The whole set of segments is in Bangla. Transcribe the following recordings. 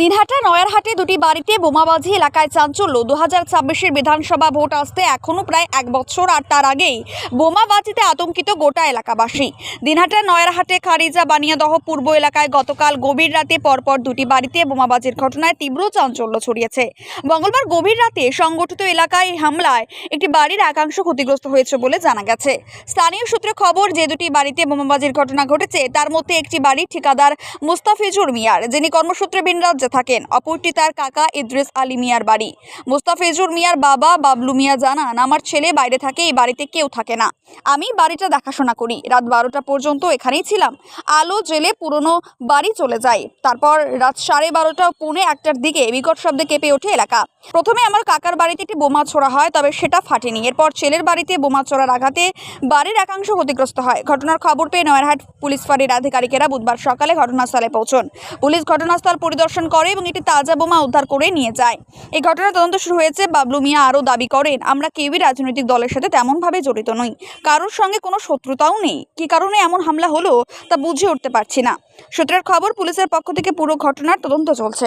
দিনহাটা, নয়ারহাটে দুটি বাড়িতে বোমাবাজি এলাকায় চাঞ্চল্য। দু হাজার ছাব্বিশের বিধানসভা ভোট আসতে এখনও প্রায় এক বছর, আর তার আগেই বোমাবাজিতে আতঙ্কিত গোটা এলাকাবাসী। দিনহাটার নয়ারহাটে খারিজা, বানিয়াদহ পূর্ব এলাকায় গতকাল গভীর রাতে পরপর দুটি বাড়িতে বোমাবাজির ঘটনায় তীব্র চাঞ্চল্য ছড়িয়েছে। মঙ্গলবার গভীর রাতে সংগঠিত এলাকায় হামলায় একটি বাড়ির একাংশ ক্ষতিগ্রস্ত হয়েছে বলে জানা গেছে। স্থানীয় সূত্রে খবর, যে দুটি বাড়িতে বোমাবাজির ঘটনা ঘটেছে, তার মধ্যে একটি বাড়ির ঠিকাদার মুস্তাফিজুর মিয়ার, যিনি কর্মসূত্রে ভিন রাজ্যে থাকেন। অপরটি তার কাকা ইদ্রিস আলী মিয়ার বাড়ি। মুস্তাফিজুর মিয়ার বাবা বাবলু মিয়া জানান, আমার ছেলে বাইরে থাকে, এই বাড়িতে কেউ থাকে না। আমি বাড়িটা দেখাশোনা করি। রাত বারোটা পর্যন্ত এখানেই ছিলাম। আলো জেলে পুরনো বাড়ি চলে যায়। তারপর রাত সাড়ে বারোটা পুনে একটার দিকে বিকট শব্দে কেঁপে ওঠে এলাকা। প্রথমে আমার কাকার বাড়িতে একটি বোমা ছোড়া হয়, তবে সেটা ফাটেনি। এরপর ছেলের বাড়িতে বোমা ছোড়ার আঘাতে বাড়ির একাংশ ক্ষতিগ্রস্ত হয়। ঘটনার খবর পেয়ে নয়ারহাট পুলিশ ফাঁড়ির আধিকারিকেরা বুধবার সকালে ঘটনাস্থলে পৌঁছন। পুলিশ ঘটনাস্থল পরিদর্শন করে এবং একটি তাজা বোমা উদ্ধার করে নিয়ে যায়। এই ঘটনার তদন্ত শুরু হয়েছে, বাবলু মিয়া আরও দাবি করেন, আমরা কেউই রাজনৈতিক দলের সাথে তেমনভাবে জড়িত নই। কারোর সঙ্গে কোনো শত্রুতাও নেই। কি কারণে এমন হামলা হলো তা বুঝে উঠতে পারছি না। সূত্রের খবর, পুলিশের পক্ষ থেকে পুরো ঘটনার তদন্ত চলছে।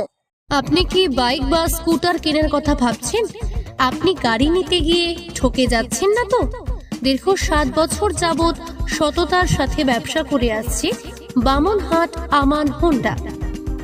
আপনি কি বাইক বা স্কুটার কেনার কথা ভাবছেন? আপনি গাড়ি নিতে গিয়ে ঠকে যাচ্ছেন না তো? দীর্ঘ সাত বছর যাবৎ সততার সাথে ব্যবসা করে আসছে বামনহাট আমান হোন্ডা।